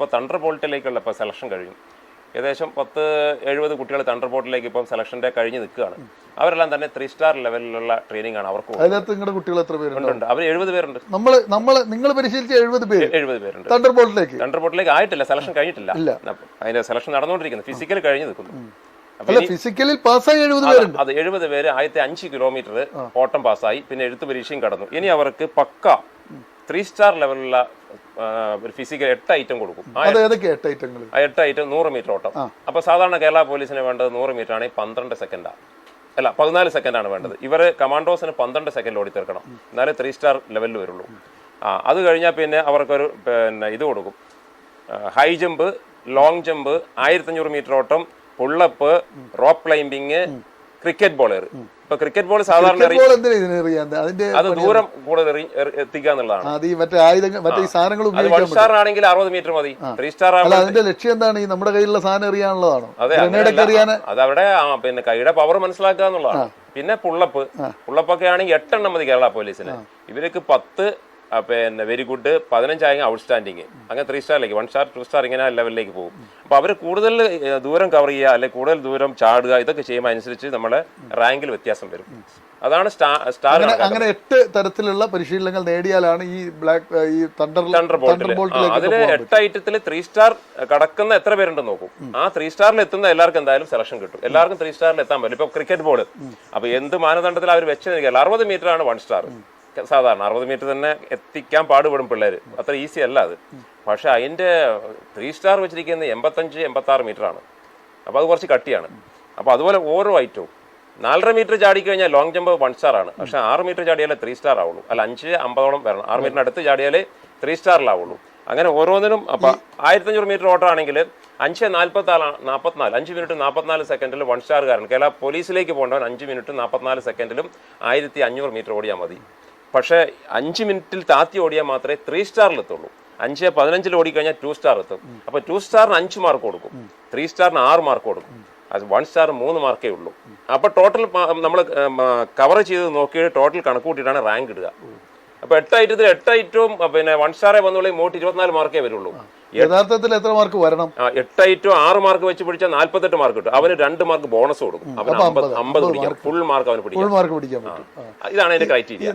ഇപ്പോൾ തണ്ടർ ബോൾട്ടിലേക്കുള്ള ഇപ്പോൾ സെലക്ഷൻ കഴിഞ്ഞു. ഏകദേശം പത്ത് എഴുപത് കുട്ടികൾ തണ്ടർ ബോട്ടിലേക്ക് ഇപ്പം സെലക്ഷന്റെ കഴിഞ്ഞ് നിൽക്കുകയാണ്. അവരെല്ലാം തന്നെ ത്രീ സ്റ്റാർ ലെവലിലുള്ള ട്രെയിനിങ് ആണ് അവർക്ക്. അതിനകത്ത് നിങ്ങളുടെ കുട്ടികൾ എത്ര പേരുണ്ട്? അവർ എഴുപത് പേരുണ്ട്. നമ്മൾ നമ്മൾ നിങ്ങൾ പരിശീലിച്ച എഴുപത് പേര്. എഴുപത് പേരുണ്ട്. തണ്ടർ ബോട്ടിലേക്ക് തണ്ടർ ബോട്ടിലേക്ക് ആയിട്ടില്ല സെലക്ഷൻ കഴിഞ്ഞിട്ടില്ല. അതിന്റെ സെലക്ഷൻ നടന്നുകൊണ്ടിരിക്കുന്നു. ഫിസിക്കൽ കഴിഞ്ഞ് നിൽക്കുന്നു. അല്ല ഫിസിക്കലിൽ പാസ്സായി എഴുപത് പേരുണ്ട്. അത് എഴുപത് പേര് ആദ്യത്തെ അഞ്ച് കിലോമീറ്റർ ഓട്ടം പാസ്സായി പിന്നെ എഴുത്ത് പരീക്ഷയും കടന്നു. ഇനി അവർക്ക് പക്ക ത്രീ സ്റ്റാർ ലെവലുള്ള ഒരു ഫിസിക്കൽ എട്ട് ഐറ്റം കൊടുക്കും. ആ എട്ട് ഐറ്റം നൂറ് മീറ്റർ ഓട്ടം. അപ്പൊ സാധാരണ കേരള പോലീസിന് വേണ്ടത് നൂറ് മീറ്റർ ആണെങ്കിൽ പന്ത്രണ്ട് സെക്കൻഡാണ് അല്ല പതിനാല് സെക്കൻഡാണ് വേണ്ടത്. ഇവർ കമാൻഡോസിന് പന്ത്രണ്ട് സെക്കൻഡ് ഓടി തീർക്കണം. എന്നാലേ ത്രീ സ്റ്റാർ ലെവലിൽ വരുള്ളൂ. ആ അത് കഴിഞ്ഞാൽ പിന്നെ അവർക്കൊരു പിന്നെ ഇത് കൊടുക്കും. ഹൈ ജമ്പ് ലോങ് ജമ്പ് ആയിരത്തഞ്ഞൂറ് മീറ്റർ ഓട്ടം pull up rope climbing cricket ball എറി ഇപ്പൊ ക്രിക്കറ്റ് ബോൾ സാധാരണ അതിന്റെ അത് ദൂരം കൂടുതൽ എത്തിക്കുക എന്നുള്ളതാണ്. അത് ഈ മറ്റേ ആയുധങ്ങൾ മറ്റേ ഈ സാധനങ്ങൾ അത് വൺ സ്റ്റാർ ആണെങ്കിൽ അറുപത് മീറ്റർ മതി. ത്രീ സ്റ്റാർ അതിന്റെ ലക്ഷ്യം എന്താണ്? ഈ നമ്മുടെ കയ്യിലുള്ള സാധനം എറിയാനുള്ളതാണോ? അതെ അവിടെ ആ പിന്നെ കൈയുടെ പവർ മനസ്സിലാക്കുക എന്നുള്ളതാണ്. പിന്നെ പുള്ളപ്പ് പുള്ളപ്പൊക്കെ ആണെങ്കിൽ എട്ടെണ്ണം മതി കേരള പോലീസിന് ഇവർക്ക് പത്ത് പിന്നെ വെരി ഗുഡ് പതിനഞ്ചായെങ്കിൽ ഔട്ട്സ്റ്റാൻഡിങ് അങ്ങനെ ത്രീ സ്റ്റാറിലേക്ക് വൺ സ്റ്റാർ ടു സ്റ്റാർ ഇങ്ങനെ ലെവലിലേക്ക് പോകും. അപ്പോൾ അവർ കൂടുതൽ ദൂരം കവർ ചെയ്യുക അല്ലെങ്കിൽ കൂടുതൽ ദൂരം ചാടുക ഇതൊക്കെ ചെയ്യുമ്പോൾ അനുസരിച്ച് നമ്മുടെ റാങ്കിൽ വ്യത്യാസം വരും. അതാണ് സ്റ്റാർ അങ്ങനെ എട്ട് തരത്തിലുള്ള പരിശീലനങ്ങൾ നേടിയാലാണ് ഈ ബ്ലാക്ക് ഈ തണ്ടർ തണ്ടർ ബോൾട്ടിൽ അതിൽ എട്ട് ഐറ്റത്തിൽ ത്രീ സ്റ്റാർ കടക്കുന്ന എത്ര പേരുണ്ടെന്ന് നോക്കും. ആ ത്രീ സ്റ്റാറിൽ എത്തുന്ന എല്ലാവർക്കും എന്തായാലും സെലക്ഷൻ കിട്ടും. എല്ലാവർക്കും ത്രീ സ്റ്റാറിൽ എത്താൻ പറ്റും. ഇപ്പൊ ക്രിക്കറ്റ് ബോൾ അപ്പൊ എന്ത് മാനദണ്ഡത്തിൽ അവർ വെച്ച് നിൽക്കില്ല അറുപത് മീറ്റർ ആണ് വൺ സ്റ്റാർ സാധാരണ അറുപത് മീറ്റർ തന്നെ എത്തിക്കാൻ പാടുപെടും പിള്ളേർ അത്ര ഈസി അല്ല അത്. പക്ഷേ അതിന്റെ ത്രീ സ്റ്റാർ വെച്ചിരിക്കുന്നത് എൺപത്തഞ്ച് എൺപത്താറ് മീറ്റർ ആണ്. അപ്പോൾ അത് കുറച്ച് കട്ടിയാണ്. അപ്പോൾ അതുപോലെ ഓരോ ഐറ്റവും നാലര മീറ്റർ ചാടി കഴിഞ്ഞാൽ ലോങ് ജമ്പ് വൺ സ്റ്റാർ ആണ്. പക്ഷെ ആറ് മീറ്റർ ചാടിയാലേ ത്രീ സ്റ്റാർ ആവുള്ളൂ. അല്ല അഞ്ച് അമ്പതോളം വരണം. ആറ് മീറ്ററിന് അടുത്ത് ചാടിയാലേ ത്രീ സ്റ്റാറിലാവുള്ളൂ അങ്ങനെ ഓരോന്നിനും അപ്പൊ ആയിരത്തഞ്ഞൂറ് മീറ്റർ ഓട്ടം ആണെങ്കിൽ അഞ്ച് നാൽപ്പത്തി നാല് നാൽപ്പത്തിനാല് അഞ്ച് മിനിറ്റ് നാൽപ്പത്തിനാല് സെക്കൻഡിൽ വൺ സ്റ്റാർ കാരണം കേരള പോലീസിലേക്ക് പോകേണ്ടവൻ അഞ്ച് മിനിറ്റ് നാൽപ്പത്തിനാല് സെക്കൻഡിലും ആയിരത്തി അഞ്ഞൂറ് മീറ്റർ ഓടിയാൽ മതി. പക്ഷേ അഞ്ച് മിനിറ്റിൽ താത്തി ഓടിയാൽ മാത്രമേ ത്രീ സ്റ്റാറിലെത്തുള്ളൂ അഞ്ച് പതിനഞ്ചിൽ ഓടിക്കഴിഞ്ഞാൽ ടു സ്റ്റാർ എത്തും. അപ്പോൾ ടു സ്റ്റാറിന് അഞ്ച് മാർക്ക് കൊടുക്കും. ത്രീ സ്റ്റാറിന് ആറ് മാർക്ക് കൊടുക്കും. അത് വൺ സ്റ്റാർ മൂന്ന് മാർക്കേ ഉള്ളൂ. അപ്പോൾ ടോട്ടൽ നമ്മൾ കവർ ചെയ്ത് നോക്കി ടോട്ടൽ കണക്ക് കൂട്ടിയിട്ടാണ് റാങ്ക് ഇടുക. അപ്പോൾ എട്ട് ഐറ്റത്തിൽ എട്ട് ഐറ്റവും പിന്നെ വൺ സ്റ്റാറേ വന്നുള്ളിൽ മോട്ട് ഇരുപത്തിനാല് മാർക്കേ വരുള്ളൂ. യഥാർത്ഥത്തിൽ എത്ര മാർക്ക് വരണം? എട്ട് ഐറ്റവും ആറ് മാർക്ക് വെച്ച് പിടിച്ചാൽ നാല്പത്തെട്ട് മാർക്ക് കിട്ടും. അവന് രണ്ട് മാർക്ക് ബോണസ് കൊടുക്കും. അവന് അമ്പത് പിടിക്കാം. ഫുൾ മാർക്ക് അവന് പിടിക്കാം. ഇതാണ് അതിന്റെ ക്രൈറ്റീരിയ